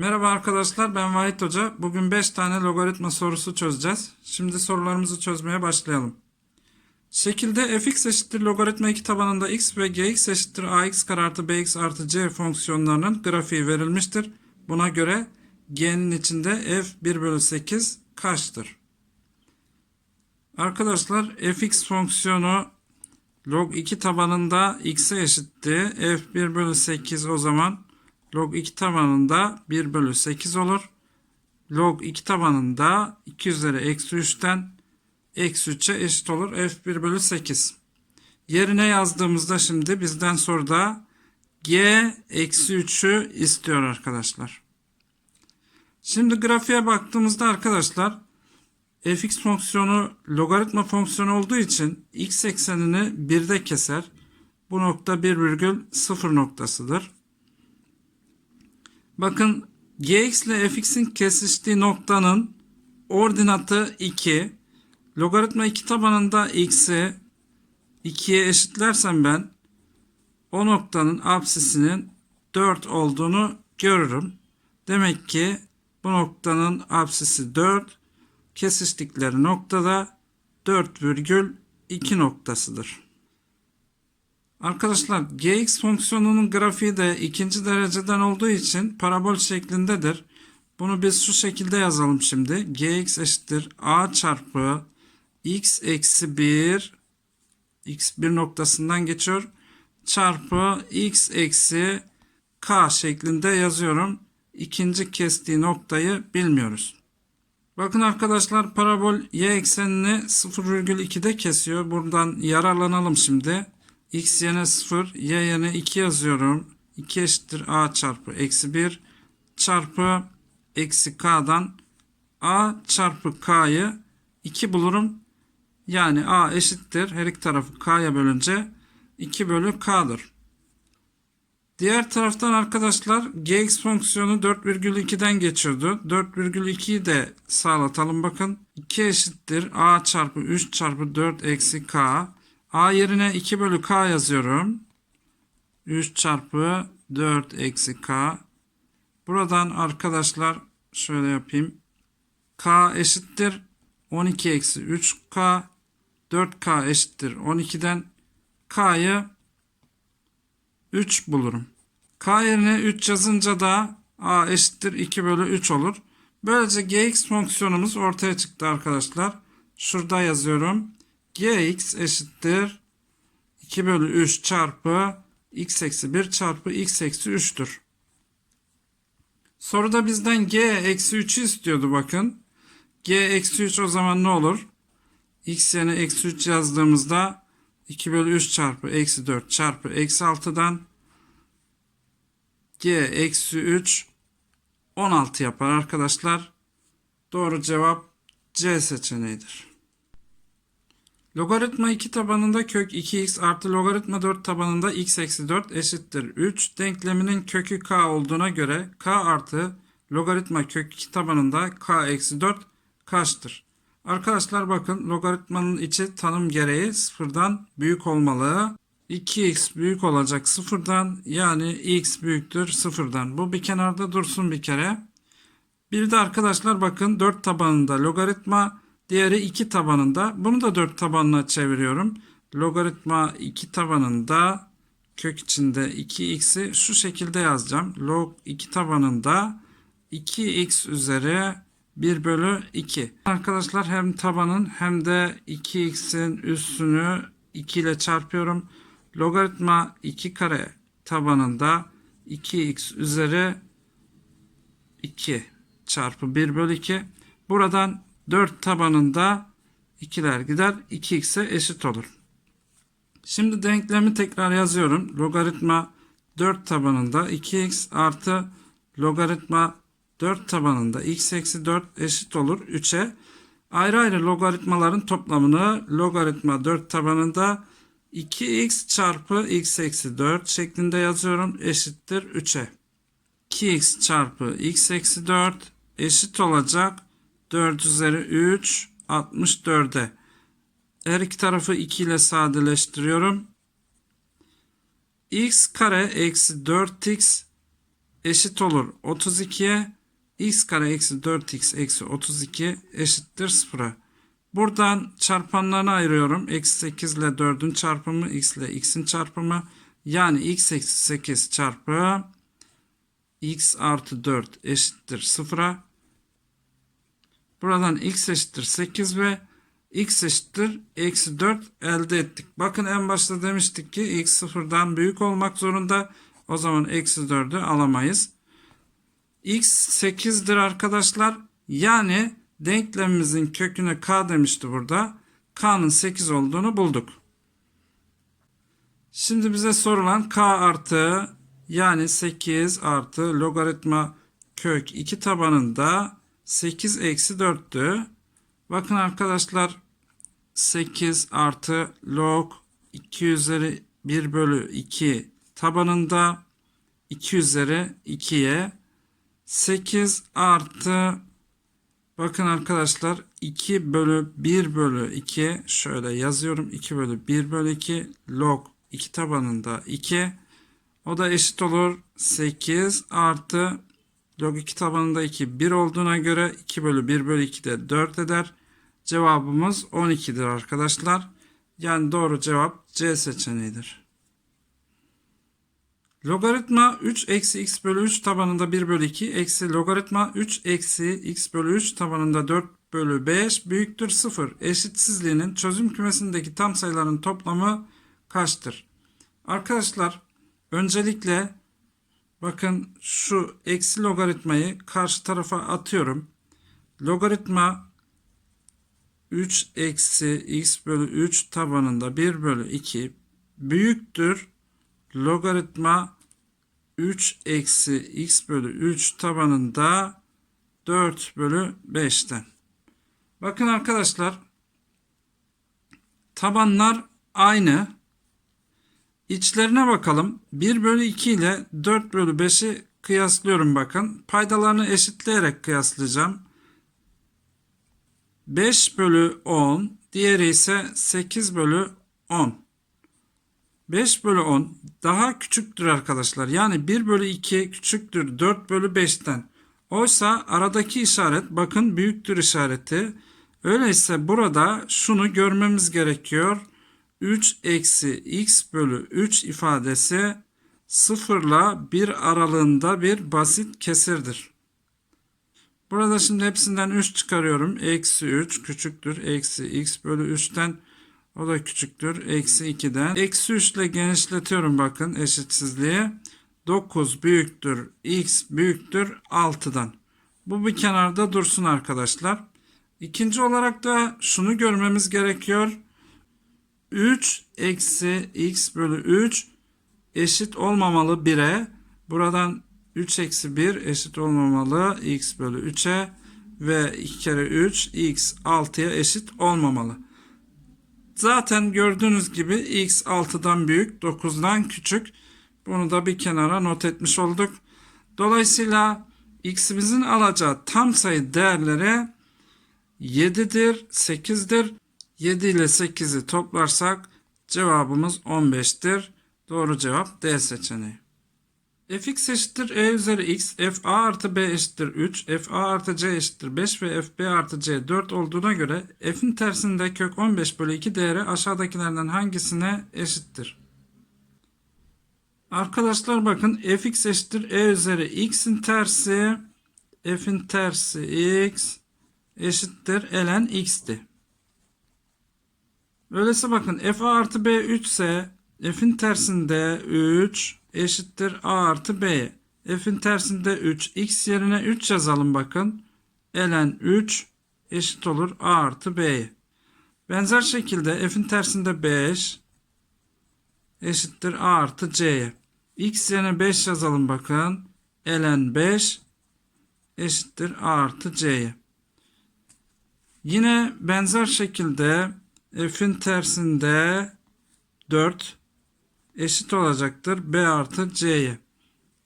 Merhaba arkadaşlar ben Vahit Hoca. Bugün 5 tane logaritma sorusu çözeceğiz. Şimdi sorularımızı çözmeye başlayalım. Şekilde fx eşittir logaritma 2 tabanında x ve gx eşittir ax kare artı bx artı c fonksiyonlarının grafiği verilmiştir. Buna göre g'nin içinde f 1 bölü 8 kaçtır? Arkadaşlar fx fonksiyonu log 2 tabanında x'e eşitti. f 1 bölü 8 o zaman log 2 tabanında 1 bölü 8 olur. Log 2 tabanında 2 üzeri eksi 3'ten eksi 3'e eşit olur. F1 bölü 8. Yerine yazdığımızda şimdi bizden soruda G eksi 3'ü istiyor arkadaşlar. Şimdi grafiğe baktığımızda arkadaşlar fx fonksiyonu logaritma fonksiyonu olduğu için x eksenini 1'de keser. Bu nokta 1,0 noktasıdır. Bakın gx ile fx'in kesiştiği noktanın ordinatı 2. Logaritma 2 tabanında x'i 2'ye eşitlersem ben o noktanın apsisinin 4 olduğunu görürüm. Demek ki bu noktanın apsisi 4. Kesiştikleri noktada 4,2 noktasıdır. Arkadaşlar gx fonksiyonunun grafiği de ikinci dereceden olduğu için parabol şeklindedir. Bunu biz şu şekilde yazalım şimdi. gx eşittir a çarpı x eksi 1 x 1 noktasından geçiyor. Çarpı x eksi k şeklinde yazıyorum. İkinci kestiği noktayı bilmiyoruz. Bakın arkadaşlar parabol y eksenini 0,2'de kesiyor. Buradan yararlanalım şimdi x yerine 0, y yerine 2 yazıyorum. 2 eşittir a çarpı eksi 1 çarpı eksi k'dan a çarpı k'yı 2 bulurum. Yani a eşittir her iki tarafı k'ya bölünce 2 bölü k'dır. Diğer taraftan arkadaşlar gx fonksiyonu 4,2'den geçiyordu. 4,2'yi de sağlatalım bakın. 2 eşittir a çarpı 3 çarpı 4 eksi k A yerine 2 bölü K yazıyorum. 3 çarpı 4 eksi K. Buradan arkadaşlar şöyle yapayım. K eşittir 12 eksi 3K. 4K eşittir 12'den K'yı 3 bulurum. K yerine 3 yazınca da A eşittir 2 bölü 3 olur. Böylece gx fonksiyonumuz ortaya çıktı arkadaşlar. Şurada yazıyorum gx eşittir 2 bölü 3 çarpı x eksi 1 çarpı x eksi 3'tür. Soruda bizden g eksi 3'ü istiyordu bakın. g eksi 3 o zaman ne olur? x yerine eksi 3 yazdığımızda 2 bölü 3 çarpı eksi 4 çarpı eksi 6'dan g eksi 3 16 yapar arkadaşlar. Doğru cevap C seçeneğidir. Logaritma 2 tabanında kök 2x artı logaritma 4 tabanında x eksi 4 eşittir 3 denkleminin kökü k olduğuna göre k artı logaritma kök 2 tabanında k eksi 4 kaçtır? Arkadaşlar bakın logaritmanın içi tanım gereği sıfırdan büyük olmalı. 2x büyük olacak sıfırdan yani x büyüktür sıfırdan. Bu bir kenarda dursun bir kere. Bir de arkadaşlar bakın 4 tabanında logaritma Diğeri 2 tabanında. Bunu da 4 tabanına çeviriyorum. Logaritma 2 tabanında kök içinde 2x'i şu şekilde yazacağım. Log 2 tabanında 2x üzeri 1 bölü 2. Arkadaşlar hem tabanın hem de 2x'in üstünü 2 ile çarpıyorum. Logaritma 2 kare tabanında 2x üzeri 2 çarpı 1 bölü 2. Buradan 4 tabanında 2'ler gider. 2x'e eşit olur. Şimdi denklemi tekrar yazıyorum. Logaritma 4 tabanında 2x artı logaritma 4 tabanında x eksi 4 eşit olur 3'e. Ayrı ayrı logaritmaların toplamını logaritma 4 tabanında 2x çarpı x eksi 4 şeklinde yazıyorum eşittir 3'e. 2x çarpı x eksi 4 eşit olacak 4 üzeri 3 64'e. Her iki tarafı 2 ile sadeleştiriyorum. x kare eksi 4x eşit olur 32'ye. x kare eksi 4x eksi 32 eşittir 0'a. Buradan çarpanlarını ayırıyorum. Eksi 8 ile 4'ün çarpımı x ile x'in çarpımı. Yani x eksi 8 çarpı x artı 4 eşittir 0'a. Buradan x eşittir 8 ve x eşittir eksi 4 elde ettik. Bakın en başta demiştik ki x sıfırdan büyük olmak zorunda. O zaman eksi 4'ü alamayız. x 8'dir arkadaşlar. Yani denklemimizin köküne k demişti burada. k'nın 8 olduğunu bulduk. Şimdi bize sorulan k artı yani 8 artı logaritma kök 2 tabanında 8 eksi 4'tü. Bakın arkadaşlar 8 artı log 2 üzeri 1 bölü 2 tabanında 2 üzeri 2'ye 8 artı bakın arkadaşlar 2 bölü 1 bölü 2 şöyle yazıyorum 2 bölü 1 bölü 2 log 2 tabanında 2 o da eşit olur. 8 artı log 2 tabanında 2 1 olduğuna göre 2 bölü 1 bölü 2 de 4 eder. Cevabımız 12'dir arkadaşlar. Yani doğru cevap C seçeneğidir. Logaritma 3 eksi x bölü 3 tabanında 1 bölü 2 eksi logaritma 3 eksi x bölü 3 tabanında 4 bölü 5 büyüktür 0 eşitsizliğinin çözüm kümesindeki tam sayıların toplamı kaçtır? Arkadaşlar öncelikle bakın şu eksi logaritmayı karşı tarafa atıyorum. Logaritma 3 eksi x bölü 3 tabanında 1 bölü 2 büyüktür logaritma 3 eksi x bölü 3 tabanında 4 bölü 5'ten. Bakın arkadaşlar tabanlar aynı. İçlerine bakalım. 1 bölü 2 ile 4 bölü 5'i kıyaslıyorum bakın. Paydalarını eşitleyerek kıyaslayacağım. 5 bölü 10 diğeri ise 8 bölü 10. 5 bölü 10 daha küçüktür arkadaşlar. Yani 1 bölü 2 küçüktür 4 bölü 5'ten. Oysa aradaki işaret bakın büyüktür işareti. Öyleyse burada şunu görmemiz gerekiyor. 3 eksi x bölü 3 ifadesi sıfırla 1 aralığında bir basit kesirdir. Burada şimdi hepsinden 3 çıkarıyorum. Eksi 3 küçüktür. Eksi x bölü 3'ten o da küçüktür. Eksi 2'den. Eksi 3 ile genişletiyorum bakın eşitsizliği. 9 büyüktür. X büyüktür 6'dan. Bu bir kenarda dursun arkadaşlar. İkinci olarak da şunu görmemiz gerekiyor. 3 eksi x bölü 3 eşit olmamalı 1'e. Buradan 3 eksi 1 eşit olmamalı x bölü 3'e ve 2 kere 3 x 6'ya eşit olmamalı. Zaten gördüğünüz gibi x 6'dan büyük 9'dan küçük. Bunu da bir kenara not etmiş olduk. Dolayısıyla x'imizin alacağı tam sayı değerleri 7'dir, 8'dir. 7 ile 8'i toplarsak cevabımız 15'tir. Doğru cevap D seçeneği. fx eşittir e üzeri x, f a artı b eşittir 3, f a artı c eşittir 5 ve f b artı c 4 olduğuna göre f'in tersinde kök 15 bölü 2 değeri aşağıdakilerden hangisine eşittir? Arkadaşlar bakın fx eşittir e üzeri x'in tersi, f'in tersi x eşittir ln x'ti. Öyleyse bakın f a artı b 3 ise f'in tersinde 3 eşittir a artı b. F'in tersinde 3 x yerine 3 yazalım bakın. ln 3 eşit olur a artı b'ye. Benzer şekilde f'in tersinde 5 eşittir a artı c'ye. x yerine 5 yazalım bakın. ln 5 eşittir a artı c'ye. Yine benzer şekilde f'in tersinde 4 eşit olacaktır b artı c'ye.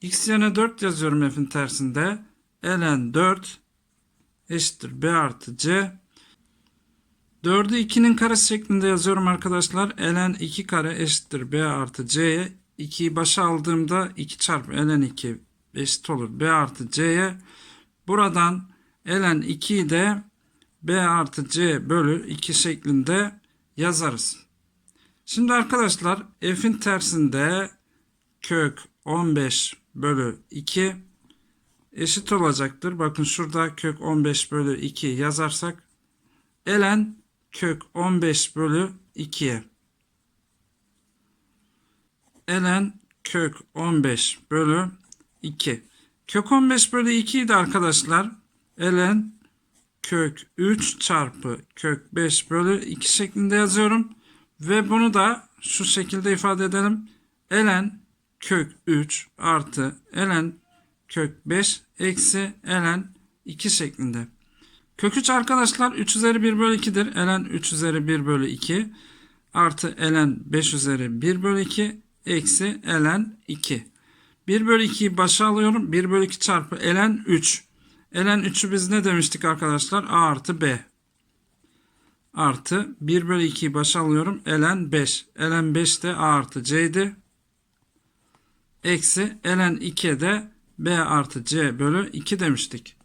x yerine 4 yazıyorum f'in tersinde. ln 4 eşittir b artı c. 4'ü 2'nin karesi şeklinde yazıyorum arkadaşlar. ln 2 kare eşittir b artı c'ye. 2'yi başa aldığımda 2 çarpı ln 2 eşit olur B artı C'ye. Buradan ln 2'yi de B artı C bölü 2 şeklinde yazarız. Şimdi arkadaşlar f'in tersinde kök 15 bölü 2 eşit olacaktır. Bakın şurada kök 15 bölü 2 yazarsak ln kök 15 bölü 2'ye ln kök 15 bölü 2. Kök 15 bölü 2'yi de arkadaşlar ln kök 3 çarpı kök 5 bölü 2 şeklinde yazıyorum. Ve bunu da şu şekilde ifade edelim. ln kök 3 artı ln kök 5 eksi ln 2 şeklinde. Kök 3 arkadaşlar 3 üzeri 1 bölü 2'dir. ln 3 üzeri 1 bölü 2 artı ln 5 üzeri 1 bölü 2 eksi ln 2. 1 bölü 2'yi başa alıyorum. 1 bölü 2 çarpı ln 3. ln 3'ü biz ne demiştik arkadaşlar? a artı b. Artı 1 bölü 2'yi başa alıyorum. ln 5. ln 5 de a artı c'ydi. Eksi ln 2'ye de b artı c bölü 2 demiştik.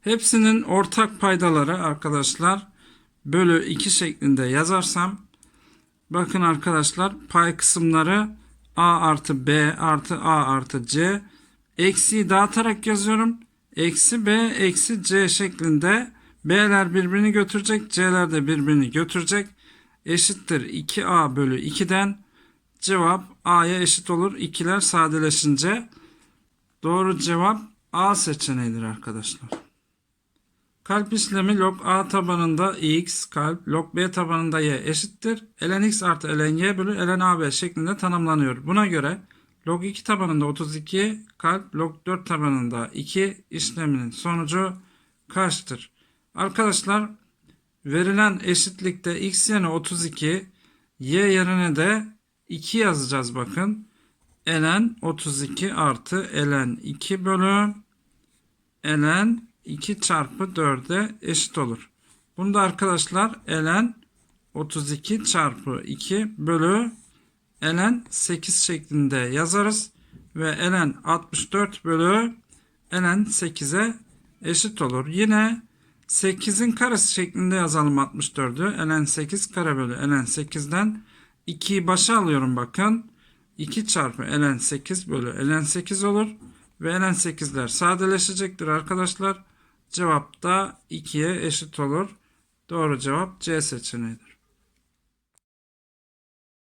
Hepsinin ortak paydaları arkadaşlar bölü 2 şeklinde yazarsam bakın arkadaşlar pay kısımları a artı b artı a artı c eksiyi dağıtarak yazıyorum. Eksi b eksi c şeklinde b'ler birbirini götürecek c'ler de birbirini götürecek. Eşittir 2a bölü 2'den cevap a'ya eşit olur. İkiler sadeleşince doğru cevap a seçeneğidir arkadaşlar. Kalp işlemi log A tabanında x kalp log B tabanında y eşittir. ln x artı ln y bölü ln AB şeklinde tanımlanıyor. Buna göre log 2 tabanında 32 kalp log 4 tabanında 2 işleminin sonucu kaçtır? Arkadaşlar verilen eşitlikte x yerine 32 y yerine de 2 yazacağız bakın. ln 32 artı ln 2 bölü ln 2 çarpı 4'e eşit olur. Bunda arkadaşlar ln 32 çarpı 2 bölü ln 8 şeklinde yazarız. Ve ln 64 bölü ln 8'e eşit olur. Yine 8'in karesi şeklinde yazalım 64'ü. ln 8 kare bölü ln 8'den 2'yi başa alıyorum bakın. 2 çarpı ln 8 bölü ln 8 olur. Ve ln 8'ler sadeleşecektir arkadaşlar. Cevap da 2'ye eşit olur. Doğru cevap C seçeneğidir.